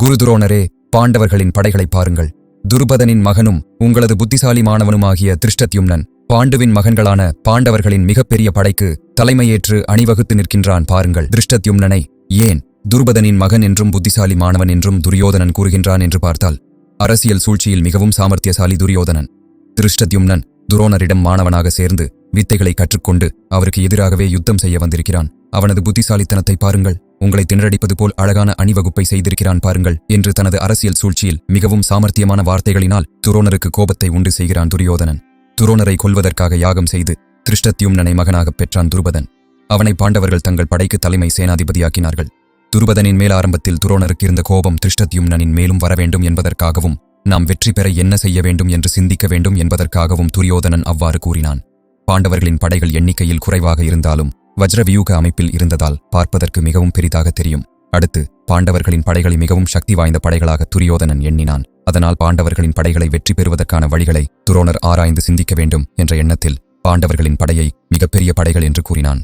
குருதுரோணரே பாண்டவர்களின் படைகளை பாருங்கள். துருபதனின் மகனும் உங்களது புத்திசாலி மாணவனுமாகிய திருஷ்டத்யும்னன் பாண்டுவின் மகன்களான பாண்டவர்களின் மிகப்பெரிய படைக்கு தலைமையேற்று அணிவகுத்து நிற்கின்றான் பாருங்கள். திருஷ்டத்யும்னனை ஏன் துருபதனின் மகன் என்றும் புத்திசாலி மாணவன் என்றும் துரியோதனன் கூறுகின்றான் என்று பார்த்தால் அரசியல் சூழ்ச்சியில் மிகவும் சாமர்த்தியசாலி துரியோதனன். திருஷ்டத்யும்னன் துரோணரிடம் மாணவனாக சேர்ந்து வித்தைகளை கற்றுக்கொண்டு அவருக்கு எதிராகவே யுத்தம் செய்ய வந்திருக்கிறான். அவனது புத்திசாலித்தனத்தை பாருங்கள். உங்களை திணறடிப்பது போல் அழகான அணிவகுப்பை செய்திருக்கிறான் பாருங்கள் என்று தனது அரசியல் சூழ்ச்சியில் மிகவும் சாமர்த்தியமான வார்த்தைகளினால் துரோணருக்கு கோபத்தை உண்டு செய்கிறான் துரியோதனன். துரோணரை கொல்வதற்காக யாகம் செய்து திருஷ்டத்யும்னனை மகனாகப் பெற்றான் துருபதன். அவனை பாண்டவர்கள் தங்கள் படைக்கு தலைமை சேனாதிபதியாக்கினார்கள். துருபதனின் மேல் ஆரம்பத்தில் துரோணருக்கு இருந்த கோபம் திருஷ்டத்யும்னனின் மேலும் வரவேண்டும் என்பதற்காகவும் நாம் வெற்றி பெற என்ன செய்ய வேண்டும் என்று சிந்திக்க வேண்டும் என்பதற்காகவும் துரியோதனன் அவ்வாறு கூறினான். பாண்டவர்களின் படைகள் எண்ணிக்கையில் குறைவாக இருந்தாலும் வஜ்ரவியூக அமைப்பில் இருந்ததால் பார்ப்பதற்கு மிகவும் பெரிதாக தெரியும். அடுத்து பாண்டவர்களின் படைகளை மிகவும் சக்தி வாய்ந்த படைகளாக துரியோதனன் எண்ணினான். அதனால் பாண்டவர்களின் படைகளை வெற்றி பெறுவதற்கான வழிகளை துரோணர் ஆராய்ந்து சிந்திக்க வேண்டும் என்ற எண்ணத்தில் பாண்டவர்களின் படையை மிகப்பெரிய படைகள் என்று கூறினான்.